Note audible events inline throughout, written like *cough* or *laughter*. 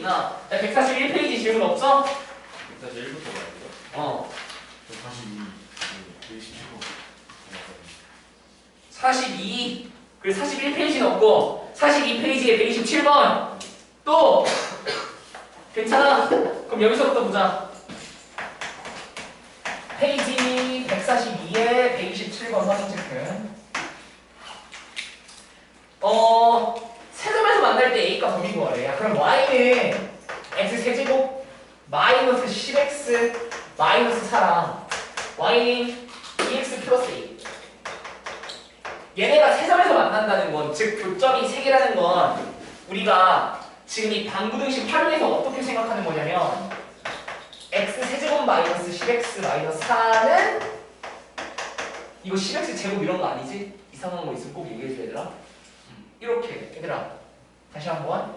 있나? 141페이지 질문 없어? 일단 1부터 가야죠. 어. 저 42. 네, 117번. 42 그리고 41페이지는 없고 42페이지에 127번 또 괜찮아? 그럼 여기서부터 보자 페이지 142에 127번 확인 체크 어 세점에서 만날 때 A가 범위 구하래 야 그럼 Y는 X 세제곱 마이너스 10X 마이너스 4랑. Y는 2X 플러스 A. 얘네가 세 점에서 만난다는 건, 즉 교점이 세 개라는 건 우리가 지금 이 방구등식 활용해서 어떻게 생각하는 거냐면 x 세제곱 마이너스 10x 마이너스 4는 이거 10x 제곱 이런 거 아니지? 이상한 거 있으면 꼭 얘기해줘 얘들아 음, 이렇게 얘들아 다시 한번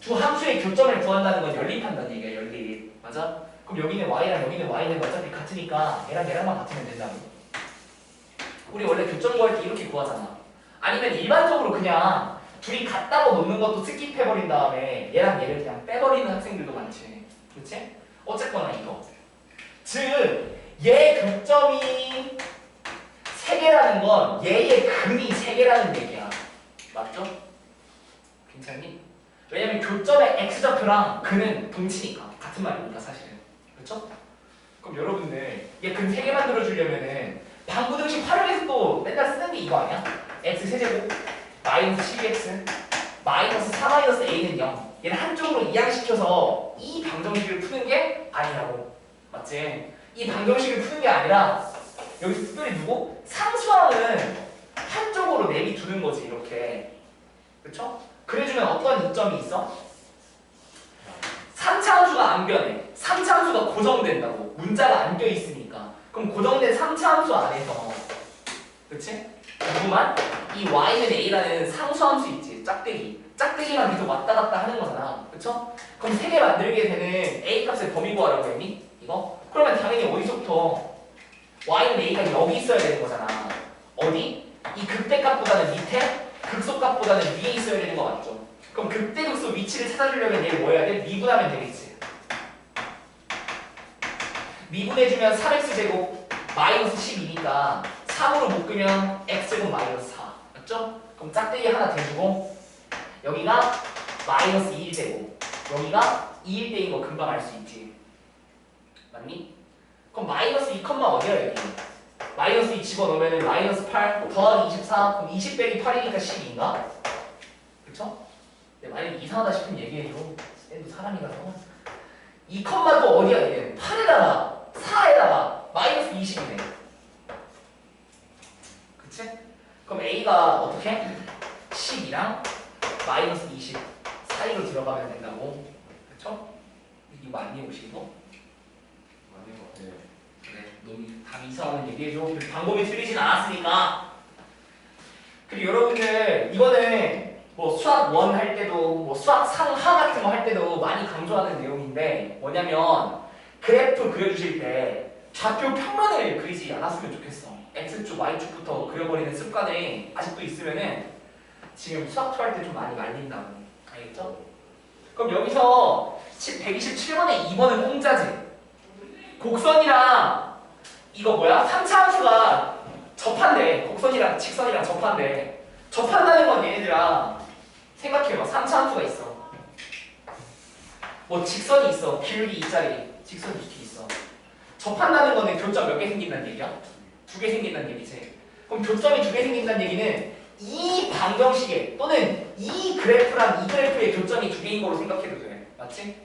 두 함수의 교점을 구한다는 건 연립한다는 얘기야 연립 맞아? 그럼 여기는 y랑 여기는 y는 어차피 같으니까 얘랑 얘랑만 같으면 된다고 우리 원래 교점 구할 때 이렇게 구하잖아. 아니면 일반적으로 그냥 둘이 같다고 놓는 것도 스킵해버린 다음에 얘랑 얘를 그냥 빼버리는 학생들도 많지. 그렇지? 어쨌거나 이거. 즉, 얘 교점이 세 개라는 건 얘의 근이 세 개라는 얘기야. 맞죠? 괜찮니? 왜냐면 교점의 x좌표랑 근은 동치니까. 같은 말이니까 사실은. 그렇죠? 그럼 여러분들 얘근세개 만들어주려면은 방구등식 활용해서 또 맨날 쓰는 게 이거 아니야? x 세제곱 마이너스 12x 마이너스 4 마이너스 a는 0 얘를 한쪽으로 이항시켜서 이 방정식을 푸는 게 아니라고 맞지? 이 방정식을 푸는 게 아니라 여기서 특별히 누구? 상수항은 한쪽으로 내비 두는 거지 이렇게 그쵸? 그래주면 어떤 이점이 있어? 3차함수가 안 변해 3차함수가 고정된다고 문자가 안 껴있으니까 그럼 고정된 3차 함수 안에서 그치? 누구만? 이 y는 a라는 상수함수 있지 짝대기 짝대기만 계속 왔다 갔다 하는 거잖아 그쵸? 그럼 세 개 만들게 되는 a 값의 범위 구하라고 했니? 이거? 그러면 당연히 어디서부터 y는 a가 여기 있어야 되는 거잖아 어디? 이 극대값보다는 밑에 극소값보다는 위에 있어야 되는 거 맞죠? 그럼 극대 극소 위치를 찾아주려면 얘를 뭐 해야 돼? 미분하면 되겠지 미분해주면 3x제곱 마이너스 12니까 3으로 묶으면 x제곱 마이너스 4 맞죠? 그럼 짝대기 하나 대주고 여기가 마이너스 2일제곱 여기가 2일 때인 거 금방 알 수 있지 맞니? 그럼 마이너스 2 컴마 어디야 여기 마이너스 2 집어넣으면 마이너스 8 더하기 24 그럼 20 빼기 8이니까 12인가? 그쵸? 네, 만약에 이상하다 싶으면 얘기해줘 쌤도 사람이라서 2 컴마도 어디야 얘는 8에다가 4에다가 마이너스 20이네. 그치? 그럼 A가 어떻게? 10이랑 마이너스 20 사이로 들어가면 된다고. 그쵸? 이거 혹시 이거? 맞는 것같 너무 감 이상하면 얘기해줘. 방법이 틀리진 않았으니까. 그리고 여러분들 이거는 뭐 수학 1 할 때도 뭐 수학 상하 같은 거 할 때도 많이 강조하는 내용인데 뭐냐면 그래프 그려주실 때 좌표 평면을 그리지 않았으면 좋겠어. X축, Y축부터 그려버리는 습관이 아직도 있으면은 지금 수학 초할 때 좀 많이 말린다고. 알겠죠? 그럼 여기서 127번에 2번은 공짜지. 곡선이랑 이거 뭐야? 3차 함수가 접한대. 곡선이랑 직선이랑 접한대. 접한다는 건 얘네들아 생각해봐. 3차 함수가 있어. 뭐 직선이 있어. 기울기 2짜리. 직선이 이렇게 있어. 접한다는 거는 교점 몇 개 생긴다는 얘기야? 두 개 생긴다는 얘기지. 그럼 교점이 두 개 생긴다는 얘기는 이 방정식에 또는 이 그래프랑 이 그래프의 교점이 두 개인 거로 생각해도 돼. 맞지?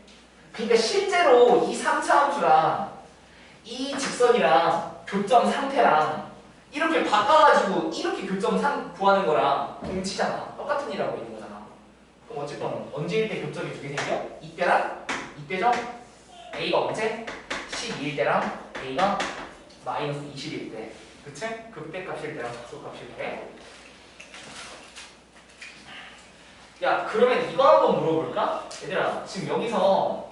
그러니까 실제로 이 3차 함수랑 이 직선이랑 교점 상태랑 이렇게 바꿔가지고 이렇게 교점 상 구하는 거랑 동치잖아. 똑같은 일 하고 있는 거잖아. 그럼 어쨌건 언제일 때 교점이 두 개 생겨? 이때랑 이때죠? A가 언제? 12일 때랑 A가 마이너스 20일 때. 그치? 극대값일 때랑 극소값일 때. 야 그러면 이거 한번 물어볼까? 얘들아 지금 여기서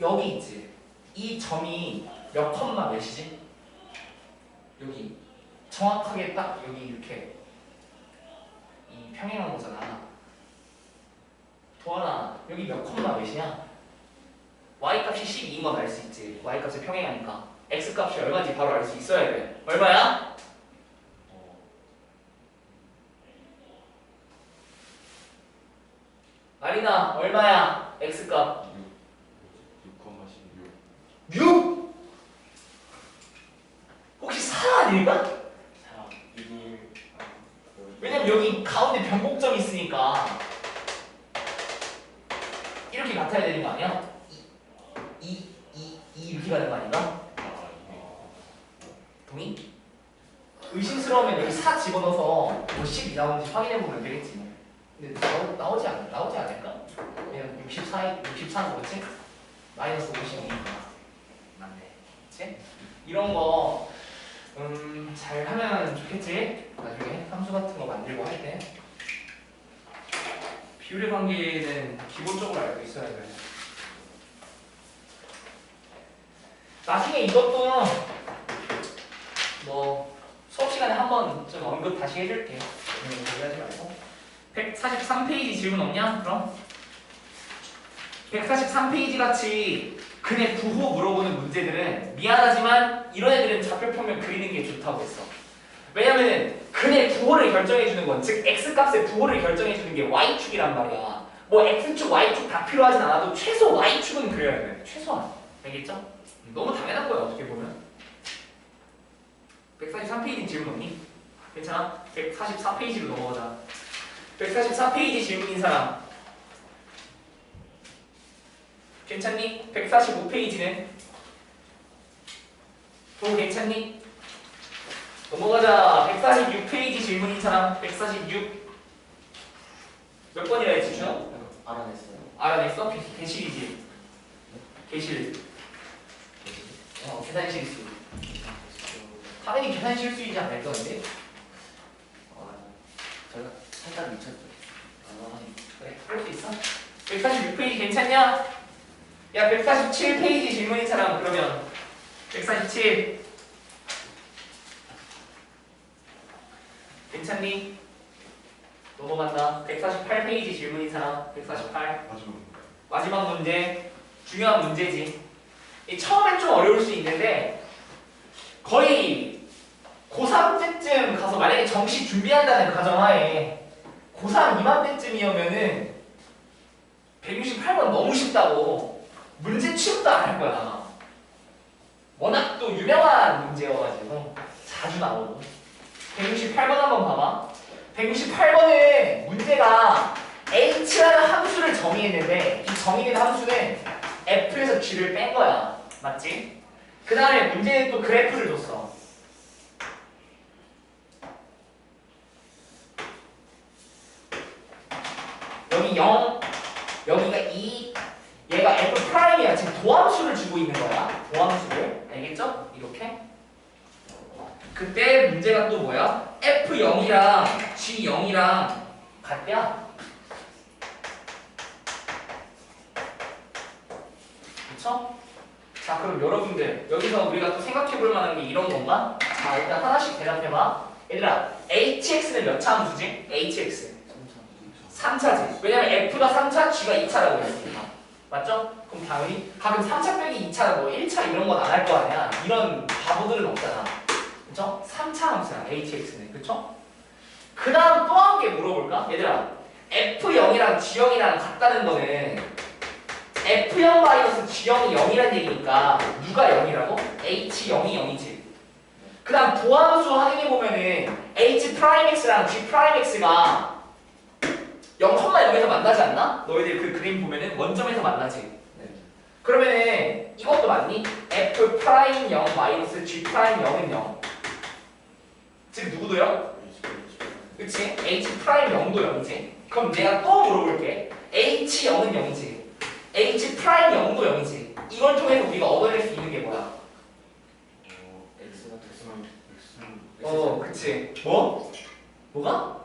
여기 있지 이 점이 몇 컴마 몇이지? 여기 정확하게 딱 여기 이렇게 이 평행한 거잖아 도하나 여기 몇 콤마 몇이냐? y 값이 12인 건 알 수 있지. y 값을 평행하니까 x 값이 얼마인지 바로 알 수 있어야 돼. 얼마야? 어, 아리나 얼마야? x 값 6, 6,16 6? 혹시 4 아닐까? 4, 1, 왜냐면 여기 가운데 변곡점이 있으니까 이렇게 같아야 되는 거 아니야? 2, 2, 2 이렇게 가는 거 아닌가? 동의? 의심스러우면 여기 4 집어넣어서 뭐12 나오는지 확인해보면 되겠지 뭐. 근데 나오, 나오지, 않, 나오지 않을까? 왜냐면 64, 64는 뭐지? 마이너스 52니까 맞네 그치? 이런 거 음, 잘 하면 좋겠지? 나중에 함수 같은 거 만들고 할 때. 비율의 관계는 기본적으로 알고 있어야 돼. 나중에 이것도 뭐 수업 시간에 한번 좀 언급 다시 해줄게. 오늘 얘기하지 말고. 143페이지 질문 없냐? 그럼 143페이지 같이 근의 부호 물어보는 문제들은 미안하지만 이런 애들은 좌표평면 그리는 게 좋다고 했어. 왜냐면은 근의 부호를 결정해 주는 건 즉 x 값의 부호를 결정해 주는 게 y축이란 말이야. 뭐 x축, y축 다 필요하진 않아도 최소 y축은 그려야 돼. 최소한. 알겠죠? 너무 당연한 거야 어떻게 보면. 143페이지 질문 없니? 괜찮아? 144페이지로 넘어가자. 144페이지 질문인 사람. 괜찮니? 145페이지는? 도 괜찮니? 넘어가자. 146페이지 질문인 사람. 146. 몇 번이라 했지, 준호? 알아냈어요. 알아냈어? 개- 개실이지. 개실. 어, 계산 실수. 당연히 계산 실수이지 않을까, 근데? 어, 저희가 살짝 미쳤죠. 아, 그래, 그럴 수 있어. 146페이지 괜찮냐? 야, 147페이지 질문인 사람, 그러면. 147. 괜찮니? 넘어간다. 148페이지 질문인 사람, 148. 마지막 마지막 문제. 중요한 문제지. 이 처음엔 좀 어려울 수 있는데, 거의 고3 때쯤 가서 만약에 정시 준비한다는 가정하에 고3 이맘때쯤이면은 168번 너무 쉽다고 문제 취급도 안 할 거야. 워낙 또 유명한 문제여가지고 자주 나오고 168번 한번 봐봐 168번은 문제가 h라는 함수를 정의했는데 이 정의된 함수는 f에서 g를 뺀 거야 맞지? 그 다음에 문제는 또 그래프를 줬어 여기 0, 여기가 2, 얘가 f 프라임이야. 지금 도함수를 주고 있는 거야. 도함수를. 알겠죠? 이렇게. 그때 문제가 또 뭐야? f0이랑 g0이랑 같대야. 그쵸? 자, 그럼 여러분들 여기서 우리가 또 생각해 볼 만한 게 이런 건가? 자, 일단 하나씩 대답해봐. 얘들아, hx는 몇 차 함수지? hx. 3차지. 왜냐면 F가 3차, G가 2차라고 했으니까. 맞죠? 그럼 당연히 가끔 3차 빼기 2차, 뭐 1차 이런 건 안 할 거 아니야. 이런 바보들은 없잖아. 그쵸? 3차 함수야, HX는. 그쵸? 그 다음 또 한 개 물어볼까? 얘들아, F0이랑 G0이랑 같다는 거는 F0 마이너스 G0이 0이란 얘기니까 누가 0이라고? H0이 0이지. 그 다음 도함수 확인해보면은 H 프라임 X랑 G 프라임 X가 0,0에서 만나지 않나? 너희들 그 그림 보면은 원점에서 만나지. 네. 그러면은 이것도 맞니? f 프라임 0 마이너스 g 프라임 0은 0. 지금 누구도요? 그치? h 프라임 0도 0이지. 그럼 내가 또 물어볼게. h 0은 0이지. h 프라임 0도 0이지. 이걸 통해서 우리가 얻어낼 수 있는 게 뭐야? 어, X가 X만 X는 어, 그치. 뭐? 뭐가?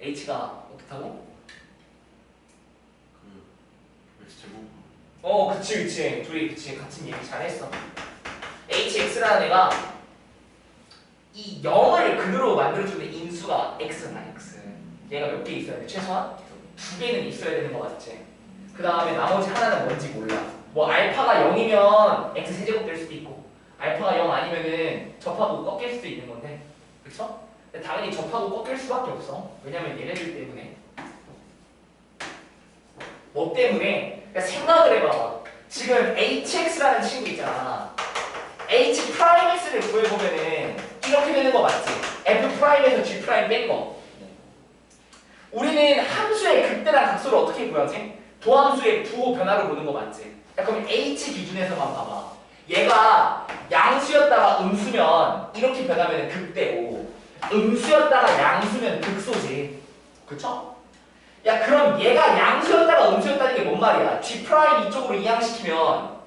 H h가 어떻다고? 그 X 제곱 어, 그치, 그치. 둘이 그치. 같은 얘기 잘했어. hx라는 애가 이 0을 근으로 만들어주는 인수가 x나 x. 얘가 몇 개 있어야 돼? 최소한 두 개는 있어야 되는 거 맞지? 그 다음에 나머지 하나는 뭔지 몰라. 뭐 알파가 0이면 x 세제곱 될 수도 있고 알파가 0 아니면은 접하고 꺾일 수도 있는 건데 그쵸? 당연히 접하고 꺾일 수밖에 없어. 왜냐면 얘네들 때문에. 뭐 때문에? 그러니까 생각을 해봐. 지금 hx라는 친구 있잖아. h 프라임x를 구해보면은 이렇게 되는 거 맞지? f 프라임에서 g 프라임 뺀 거. 우리는 함수의 극대랑 극소를 어떻게 구하지? 도함수의 부호 변화로 보는 거 맞지? 야, 그럼 h 기준에서만 봐봐. 얘가 양수였다가 음수면 이렇게 변하면 극대고 음수였다가 양수면 극소지. 그쵸? 야 그럼 얘가 양수였다가 음수였다는 게 뭔 말이야? g 프라임 이쪽으로 이항시키면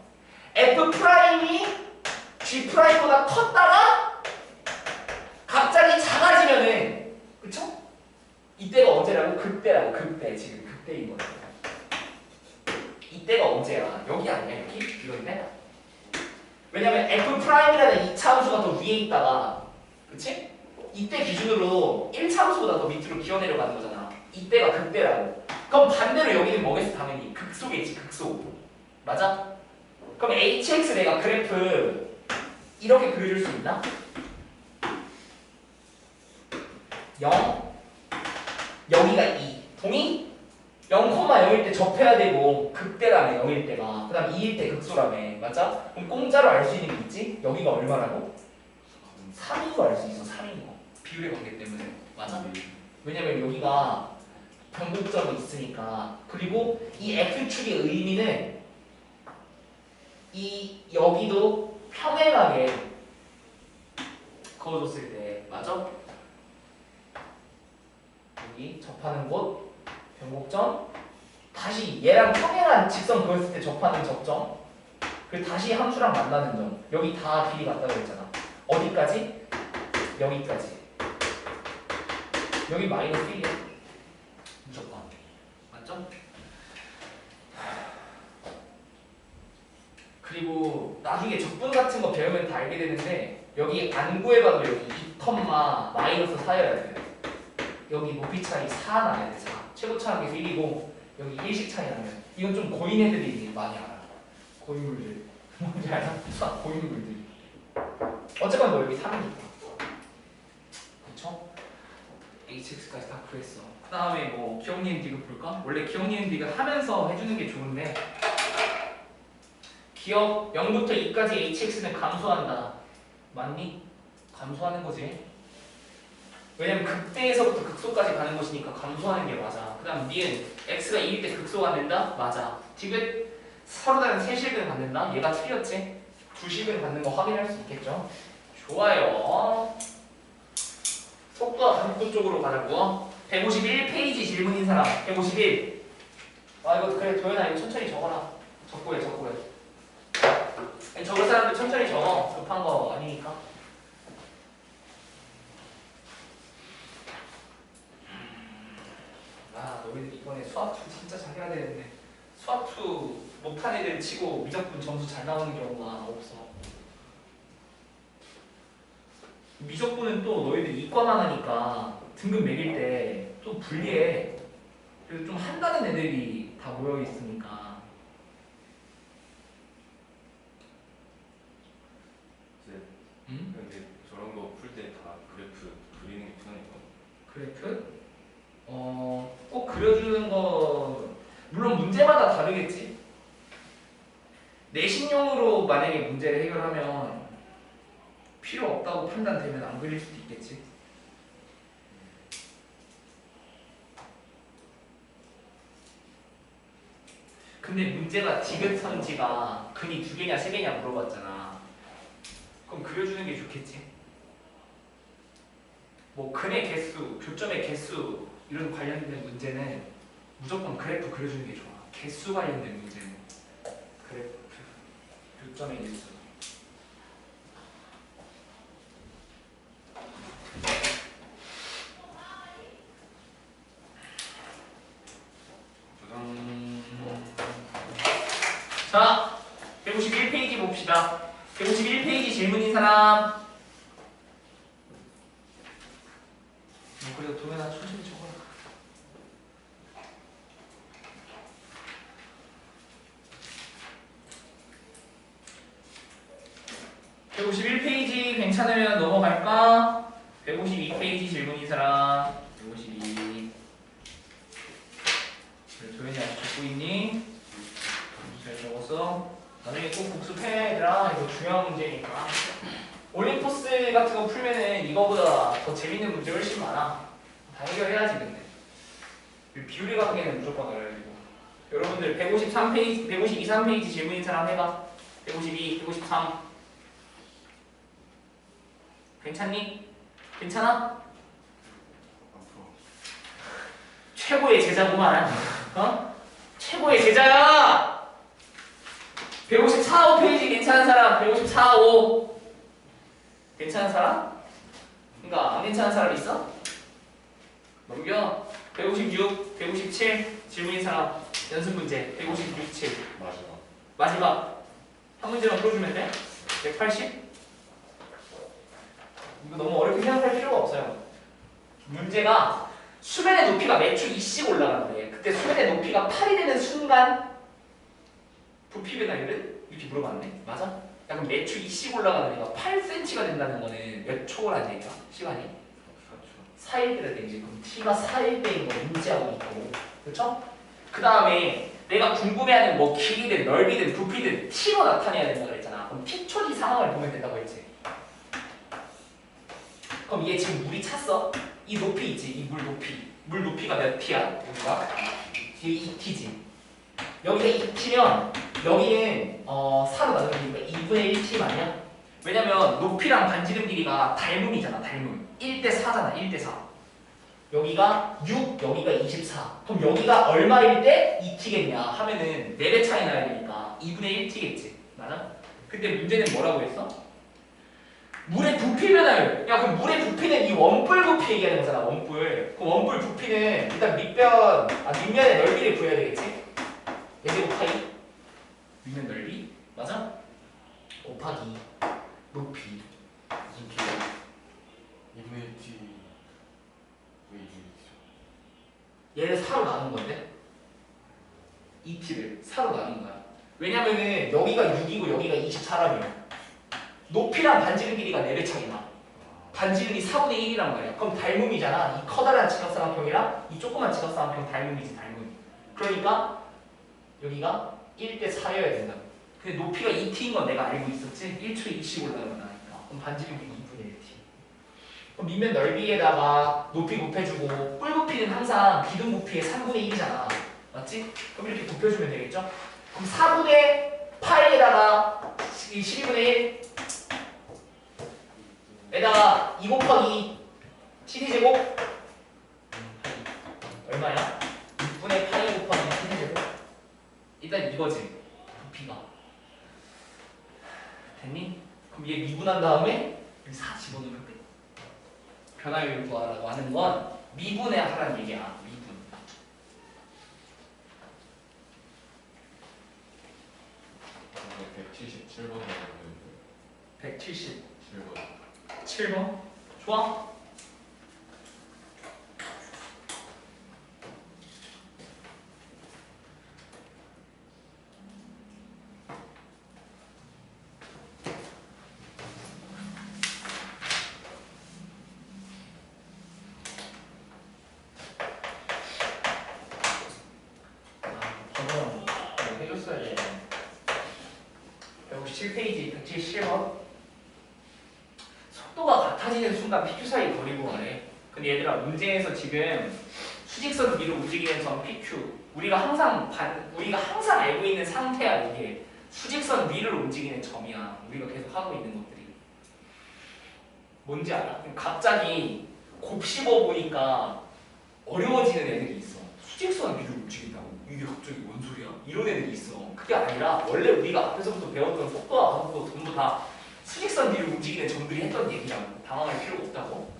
f 프라임이 g 프라임보다 컸다가 갑자기 작아지면은 그쵸? 이때가 언제라고? 극대라고 극대 지금 극대인 거야. 이때가 언제야? 여기 아니야 여기? 이건데? 왜냐면 f 프라임이라는 2차 함수가 더 위에 있다가 그치? 이때 기준으로 1차 함수보다 더 밑으로 기어 내려가는 거잖아. 이때가 극대라고. 그럼 반대로 여기는 뭐겠어 당연히 극소겠지 극소. 맞아? 그럼 hx 내가 그래프 이렇게 그려줄 수 있나? 0 여기가 2 동의? 0,0일 때 접해야 되고 극대라며 0일 때가 그 다음 2일 때 극소라며 맞아? 그럼 공짜로 알 수 있는 게 있지? 여기가 얼마라고? 3인 거알 수 있어 3인 거 비율의 관계 때문에. 맞아? 왜냐면 여기가 변곡점이 있으니까. 그리고 이 X축의 의미는 이 여기도 평행하게 그어줬을 때. 맞아? 여기 접하는 곳 변곡점. 다시 얘랑 평행한 직선 그었을 때 접하는 접점. 그리고 다시 함수랑 만나는 점. 여기 다 길이 같다고 했잖아. 어디까지? 여기까지 여기 마이너스 1이야 무조건. 맞죠? 그리고 나중에 적분 같은 거 배우면 다 알게 되는데 여기 안 구해봐도 여기 2, 마이너스 4여야 돼 여기 높이 차이 4 나야 돼 4. 최고 차항에서 1이고 여기 일식 차이 나면 이건 좀 고인 애들이 많이 알아. 고인물들. *laughs* 뭔지 알아? 수학 고인물들. 어쨌건 너 여기 3이니까 그쵸? HX까지 다 구했어 그 다음에 뭐 기억니은 디귿 볼까? 원래 기억니은 디귿 하면서 해주는 게 좋은데 기억 0부터 2까지 HX는 감소한다 맞니? 감소하는 거지 왜냐면 극대에서부터 극소까지 가는 것이니까 감소하는 게 맞아 그 다음 니은 X가 2일 때 극소가 안 된다? 맞아 디귿 서로 다른 세식을 갖는다? 얘가 틀렸지? 두식을 갖는 거 확인할 수 있겠죠? 좋아요 속도와 감도 쪽으로 가자고. 151페이지 질문인 사람. 151 아 이거 그래 도현아 이거 천천히 적어라. 적고 해 적고해. 아니, 적을 사람들 천천히 적어. 급한 거 아니니까. 아 너희들 이번에 수학 2 진짜 잘해야 되는데. 수학 2 못한 애들 치고 미적분 점수 잘 나오는 경우가 없어 미적분은 또 너희들 이과만 하니까 등급 매길 때또 불리해. 그래서 좀 한다는 애들이 다 모여 있으니까 응? 근데 저런 거 풀 때 다 그래프 그리는 게 편하니까 그래프? 어, 꼭 그려주는 거 물론 문제마다 다르겠지. 내신용으로 만약에 문제를 해결하면 필요 없다고 판단되면 안 그릴 수도 있겠지. 근데 문제가 디귿선지가 근이 두 개냐 세 개냐 물어봤잖아. 그럼 그려주는 게 좋겠지. 뭐 근의 개수, 교점의 개수 이런 관련된 문제는 무조건 그래프 그려주는 게 좋아. 개수 관련된 문제는 그래프, 교점의 개수. 151페이지 질문인 사람 어, 그래도 도면아 천천히 적어. 151페이지 괜찮으면 넘어갈까? 152페이지 질문인 사람 중요한 문제니까 올림포스 같은 거 풀면은 이거보다 더 재밌는 문제 훨씬 많아 다 해결해야지 근데 이 비율이 같은 게는 무조건 어려지고 여러분들 153페이지 152, 3페이지 질문인 사람 해봐 152, 153 괜찮니? 괜찮아? 최고의 제자구만. 어? 최고의 제자야! 154, 5페이지 괜찮은 사람, 154, 5. 괜찮은 사람? 그니까, 안 괜찮은 사람 있어? 넘겨. 156, 157, 질문인 사람, 연습 문제, 156, 7. 마지막 마지막. 한 문제만 풀어주면 돼? 180? 이거 너무 어렵게 생각할 필요가 없어요. 문제가 수면의 높이가 매초 2씩 올라가는데 그때 수면의 높이가 8이 되는 순간 부피 변화율은? 이렇게 물어봤네. 맞아? 약간 매초 2씩 올라가는 애가 8cm가 된다는 거는 몇 초라는 얘기야? 시간이? 4초 4일 때가 되지. 그럼 t가 4일 때인 거 인지하고 있고. 그렇죠? 그 다음에 내가 궁금해하는 뭐 길이든 넓이든 부피든 t로 나타내야 된다 그랬잖아. 그럼 t초지 상황을 보면 된다고 했지. 그럼 얘 지금 물이 찼어? 이 높이 있지? 이 물 높이. 물 높이가 몇 t야? 여기가? 뒤에 2t지. 여기가 2t면 여기는 어 4로 나누니까 2분의 1t 아니야? 왜냐면 높이랑 반지름 길이가 닮음이잖아. 닮음. 1대 4잖아. 1대 4. 여기가 6, 여기가 24. 그럼 여기가 얼마일 때 2t겠냐 하면은 4배 차이 나야 되니까 2분의 1t겠지. 맞아? 근데 문제는 뭐라고 했어? 물의 부피 변화율. 야, 그럼 물의 부피는 이 원뿔 부피 얘기하는 거잖아. 원뿔. 그 원뿔 부피는 일단 밑변, 아, 밑면의 넓이를 구해야 되겠지? 얘제곱 파이. 밑면 넓이. 맞아? 곱하기 높이. 무슨 기 2분의 1t 왜 2분의 1t죠? 얘를 4로 나눈 건데 2t를 4로 나눈 거야 왜냐면은 여기가 6이고 여기가 24라며 높이랑 반지름 길이가 4배 차이 나 반지름이 4분의 1이란 말이야 그럼 닮음이잖아 이 커다란 지각삼각형이랑 이 조그만 지각삼각형 닮음이지 닮음 그러니까 여기가 1대 4여야 된다 근데 높이가 2t인 건 내가 알고 있었지 1초에 2씩 올라가니까 그럼 반지름 길이 2분의 1t 그럼 밑면 넓이에다가 높이 곱해주고 뿔 부피는 항상 기둥 부피의 3분의 1이잖아. 맞지? 그럼 이렇게 곱해주면 되겠죠? 그럼 4분의 파이에다가 이 12분의 1 에다가 2 곱하기 td제곱 얼마야? 6분의 파이 곱하기 td제곱 일단 이거지 부피가 됐니? 그럼 얘 미분한 다음에 여기 4 집어넣으면 끝 변화율 구하라고 하는 건 미분의 하라는 얘기야. 미분. 근데 177번 나오는데 177번. 7번 좋아? 아, 저건 이거 해줬어야 돼. 157페이지 177번. 속도가 같아지는 순간 PQ 사이 거리고 가래. 근데 얘들아 문제에서 지금 수직선 위로 움직이는 점 PQ. 우리가 항상 반, 우리가 항상 알고 있는 상태야 이게. 수직선 위를 움직이는 점이야. 우리가 계속 하고 있는 것들이. 뭔지 알아? 갑자기 곱씹어 보니까 어려워지는 애들이 있어. 수직선 위로 움직인다고? 이게 갑자기 뭔 소리야? 애들이 있어. 그게 아니라 원래 우리가 앞에서부터 배웠던 속도와 가속도 전부 다 수직선 위로 움직이는 점들이 했던 얘기라고 당황할 필요가 없다고.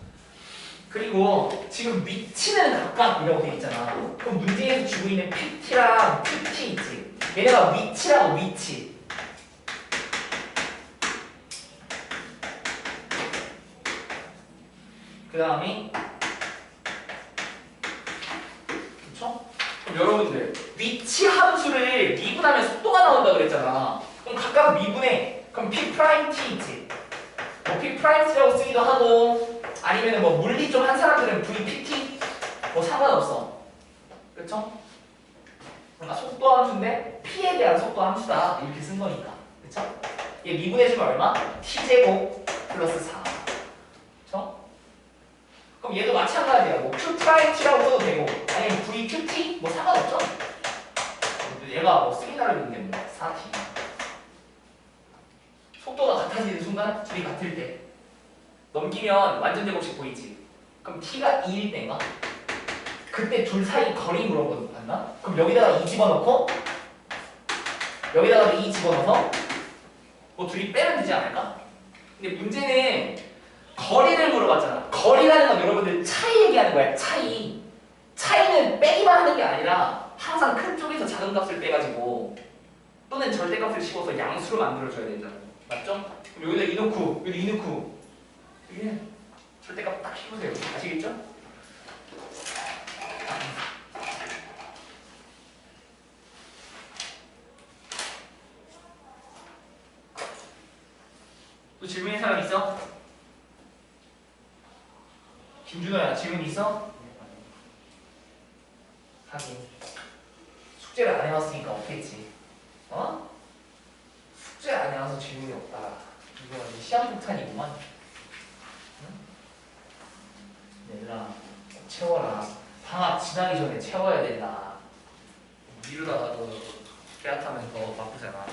그리고 지금 위치는 각각이라고 돼 있잖아. 그럼 문제에서 주고 있는 PT랑 PT 있지. 얘네가 위치라고 위치. 그 다음에 그쵸? 그럼 여러분들 위치 함수를 미분하면 속도가 나온다 그랬잖아 그럼 각각 미분해 그럼 P 프라임 T 있지 V 프라임스라고 쓰기도 하고 아니면 뭐 물리 좀 한 사람들은 VPT 뭐 상관없어. 그쵸? 그러니까 속도 함수인데 P에 대한 속도 함수다 이렇게 쓴 거니까. 그쵸? 얘 미분해주면 얼마? T제곱 플러스 4. 그쵸? 그럼 얘도 마찬가지야. 뭐 Q 프라임 T라고 써도 되고 2면 완전 제곱식 보이지? 그럼 t가 2일 때인가? 그때 둘 사이 거리 물어보는 거 맞나? 그럼 여기다가 2 집어넣고 여기다가 2 집어넣어서 뭐 둘이 빼면 되지 않을까? 근데 문제는 거리를 물어봤잖아. 거리라는 건 여러분들 차이 얘기하는 거야. 차이. 차이는 빼기만 하는 게 아니라 항상 큰 쪽에서 작은 값을 빼가지고 또는 절대값을 씹어서 양수로 만들어줘야 되잖아. 맞죠? 그럼 여기다 2 넣고 여기 2 넣고 이게 절대값 딱 씌우세요 아시겠죠? 또 질문 있는 사람 있어? 김준호야 질문 있어? 하긴 숙제를 안 해왔으니까 없겠지 어? 숙제 안 해와서 질문이 없다 이거 시험 폭탄이구만 응? 얘들아 꼭 채워라 방학 지나기 전에 채워야 된다. 미루다가 너 빼앗하면 더 바쁘잖아